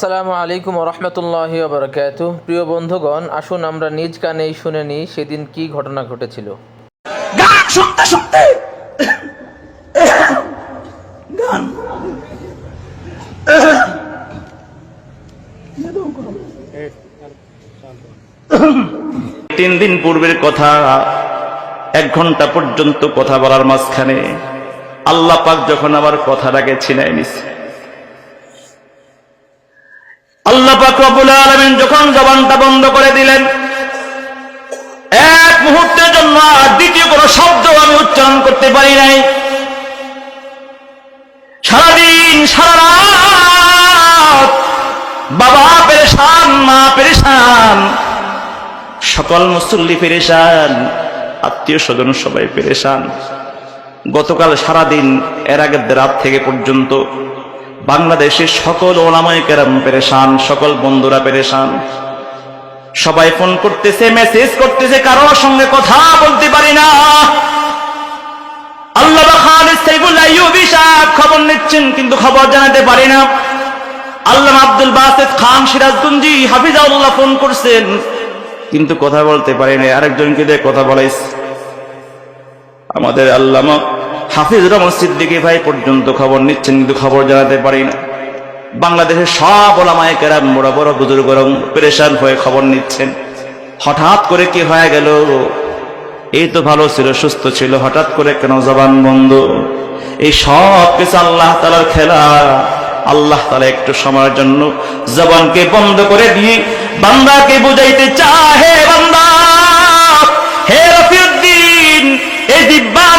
আসসালামু আলাইকুম রহমতুল্লাহি বরকাত। প্রিয় বন্ধুগণ আসুন আমরা নিজ কানেই শুনে নিই সেদিন কি ঘটনা ঘটেছিল। গান শুনতে শুনতে। গান। তিন দিন পূর্বের কথা এক ঘণ্টা পর্যন্ত কথা বলার মাঝখানে আল্লাহ পাক যখন আবার কথাটাকে ছিনাই নিছে। আল্লাহ পাক রব্বুল আলামিন যখন জবানটা বন্ধ করে দিলেন, এক মুহূর্তের জন্য আর দ্বিতীয় শব্দ আমি উচ্চারণ করতে পারি নাই। সারাদিন, সারা রাত বাবা পেরেশান, মা পেরেশান, সকল মুসল্লি পেরেশান আত্মীয় স্বজন সবাই পেরেশান। গতকাল সারাদিন এর আগের রাত থেকে পর্যন্ত বাংলাদেশের সকল ওলামায় কেরাম পেরেশান, সকল বন্ধুরা পেরেশান। সবাই ফোন করতেছে, মেসেজ করতেছে, কারোর সঙ্গে কথা বলতে পারি না। আল্লাহ খবর নিচ্ছেন, কিন্তু খবর জানাতে পারি না। আল্লাহ আব্দুল বাসেদ খান সিরাজগঞ্জি হাফিজাউল্লাহ ফোন করছেন, কিন্তু কথা বলতে পারি না। আরেকজনকে দিয়ে কথা বলাইস আমাদের আল্লামা হাফিজ রহমান সিদ্দিকী ভাই পর্যন্ত খবর নিচ্ছেন, কিন্তু খবর জানাতে পারি না। বাংলাদেশের সব ওলামায় কেরাম বড় বড় বুজুর্গ পেরেশান হয়ে খবর নিচ্ছেন। হঠাৎ করে কি হয়ে গেল? এই তো ভালো ছিল, সুস্থ ছিল, হঠাৎ করে কেন জবান বন্ধ? এই সব কিছু আল্লাহ তালার খেলা। আল্লাহ তালা একটু সময়ের জন্য জবানকে বন্ধ করে দিয়ে বান্দাকে বুঝাইতে চাহে বান্দা, হে রফিউদ্দিন এই দিব্যা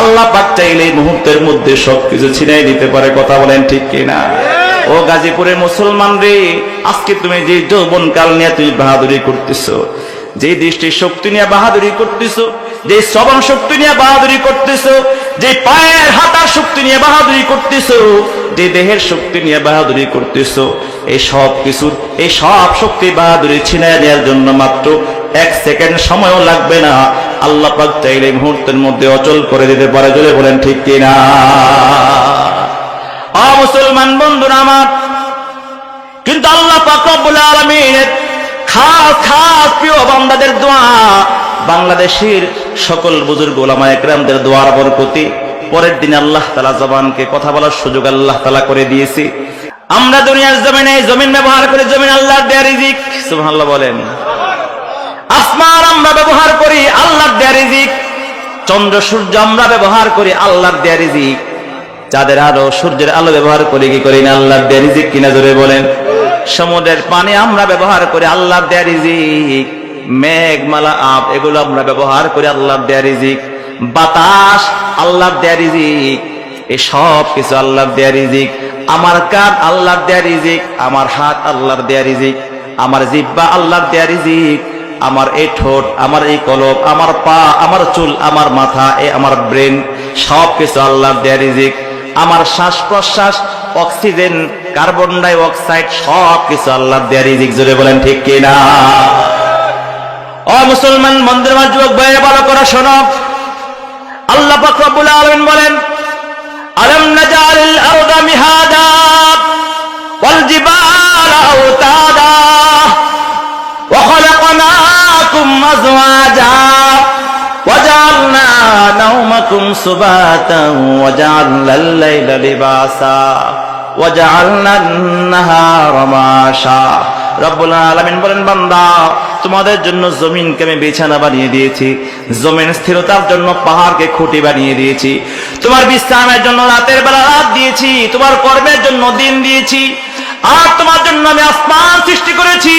আল্লাহ চাইলে মুহূর্তের মধ্যে সবকিছু ছিনাই দিতে পারে, কথা বলেন ঠিক কিনা? ও গাজীপুরের মুসলমান রে, আজকে তুমি যে যৌবন কাল নিয়ে তুমি বাহাদুরি করতেছো, যে দৃষ্টির শক্তি নিয়ে বাহাদুরি করতেছো, যে শ্রবণ শক্তি নিয়ে বাহাদুরি করতেছো যে পায়ের হাতার শক্তি নিয়ে বাহাদুরি করতেছো, যে দেহের শক্তি নিয়ে বাহাদুরি করতেছো, এই সব কিছু এই সব শক্তি বাহাদুরি ছিনায় নেওয়ার জন্য মাত্র এক সেকেন্ড সময়ও লাগবে না। আল্লাহ পাক চাইলে মুহূর্তের মধ্যে অচল করে দিতে পারে। জলে বলেন, ঠিক কিনা মুসলমান বন্ধুরা আমার, কিন্তু আল্লাহ পাক রব্বুল আলামিনের খাস খাস প্রিয় বান্দাদের দোয়া বাংলাদেশের সকল বুজুর্গ ওলামা একরামদের দোয়ার বরকতি। পরের দিন আল্লাহ তালা জবানকে কথা বলার সুযোগ আল্লাহ তালা করে দিয়েছি। আমরা দুনিয়ার জমিনে জমিন ব্যবহার করে জমিন আল্লাহ দেয়া রিজিক। সুবহানাল্লাহ বলেন। আসমান আমরা ব্যবহার করি আল্লাহর দেয়া রিজিক। চন্দ্র, সূর্য আমরা ব্যবহার করি আল্লাহর দেয়া রিজিক। চাঁদের আলো, সূর্যের আলো ব্যবহার করি, কি করি না আল্লাহর দেয়া রিজিক কিনা জোরে বলেন। সমুদ্রের পানি আমরা ব্যবহার করি আল্লাহর দেয়া রিজিক। মেঘমালা আপ এগুলো আমরা ব্যবহার করি আল্লাহর দেয়া রিজিক। বাতাস, আল্লাহর দেয়া রিজিক। এই সব কিছু আল্লাহর দেয়া রিজিক। আমার কান আল্লাহর দেয়া রিজিক। আমার হাত আল্লাহর দেয়া রিজিক। আমার জিব্বা আল্লাহর দেয়া রিজিক। আমার এই ঠোঁট, আমার এই কলব, আমার পা, আমার চুল, আমার মাথা এ আমার ব্রেন, সব কিছু আল্লাহর দেয়া রিজিক। আমার শ্বাস প্রশ্বাস অক্সিজেন, কার্বন ডাই অক্সাইড সব কিছু আল্লাহর দেয়া রিজিক। জুড়ে বলেন ঠিক কিনা? ও মুসলমান মন্দির মা যুবক ভাইয়ের ভালো করে শোনো আল্লাহ পাক রব্বুল আলামিন বলেন আলম নাজালিল আরদা মিহাদা ওয়াল জিবালা আওতাদা وخلقناكم أزواجا وجعلنا نومكم سباتا وجعلنا الليل لباسا وجعلنا النهار معاشا রব্বুল আলামিন বলেন বান্দা তোমাদের জন্য জমিনকে আমি বিছানা বানিয়ে দিয়েছি। জমিন স্থিরতার জন্য পাহাড়কে খুঁটি বানিয়ে দিয়েছি। তোমার বিশ্রামের জন্য রাতের বেলা রাত দিয়েছি। তোমার কর্মের জন্য দিন দিয়েছি। আর তোমার জন্য আমি আসমান সৃষ্টি করেছি।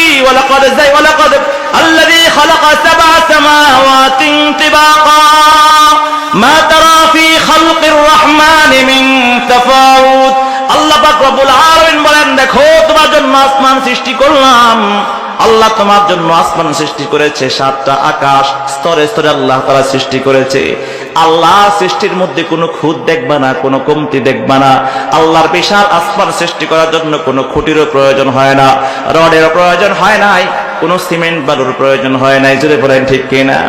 আল্লাহ বলেন, দেখো, তোমার জন্য আসমান সৃষ্টি করলাম। আল্লাহ তোমার জন্য আসমান সৃষ্টি করেছে, সাতটা আকাশ, স্তরে স্তরে আল্লাহ তারা সৃষ্টি করেছে। আল্লাহ সৃষ্টির মধ্যে কোনো খুদ দেখবা না, কোনো কমতি দেখবা না। আল্লাহর বিশাল আসমান সৃষ্টি করার জন্য কোনো খুঁটিরও প্রয়োজন হয় না, রডেরও প্রয়োজন হয় নাই, কোনো সিমেন্ট বালুর প্রয়োজন হয় নাই। যদি বলেন ঠিক কিনা?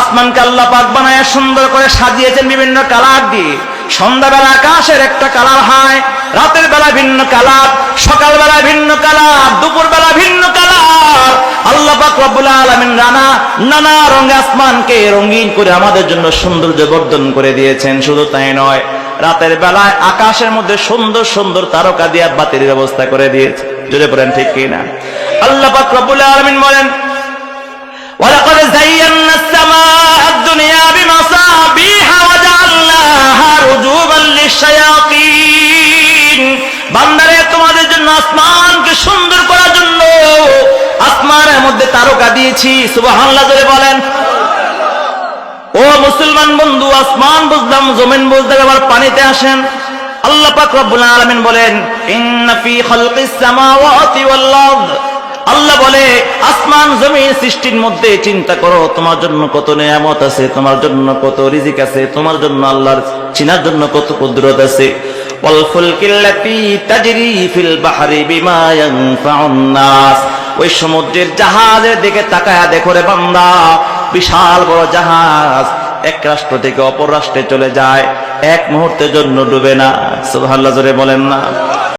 আসমানকে আল্লাহ পাক বানায় সুন্দর করে সাজিয়েছেন বিভিন্ন কালার দিয়ে। সন্ধ্যাবেলা আকাশের একটা কালার হয় রাতের বেলা ভিন্ন কালার সকালবেলা ভিন্ন কালার দুপুর বেলা ভিন্ন কালার আল্লাহ পাক রব্বুল আলামিন রানা নানা রঙে আসমানকে রঙিন করে আমাদের জন্য সৌন্দর্য বর্ধন করে দিয়েছেন শুধু তাই নয় রাতের বেলায় আকাশের মধ্যে সুন্দর সুন্দর তারকা দিয়া বাতির ব্যবস্থা করে দিয়েছে জোরে পড়েন ঠিক কিনা আল্লাহ পাক রব্বুল আলামিন বলেন ولقد زينا السماء الدنيا بمصابيح وجعلناها رجوما للشياطين মধ্যে তারকা দিয়েছি, সুবহানাল্লাহ জোরে বলেন। ও মুসলমান বন্ধু, আসমান বুঝলাম, জমিন বুঝতে আবার পানিতে আসেন। আল্লাহ পাক রব্বুল আলামিন বলেন, ইন্না ফি খালকিস সামাওয়াতি ওয়াল আরদ। আল্লাহ বলে, আসমান, জমিন সৃষ্টির মধ্যে চিন্তা করো, তোমার জন্য কত নিয়ামত আছে, তোমার জন্য কত রিজিক আছে, তোমার জন্য আল্লাহর চিনার জন্য কত কুদরত আছে। ওয়াল ফুলকিল্লাতি তাজরি ফিল বাহরি বিমা ইয়ানফাউন নাস। ওই সমুদ্রের জাহাজের দিকে তাকায়া দেখো রে বান্দা, বিশাল বড় জাহাজ। এক রাষ্ট্র থেকে অপর রাষ্ট্রে চলে যায়, এক মুহূর্তের জন্য ডুবে না। সুবহানাল্লাহ, জোরে বলেন না।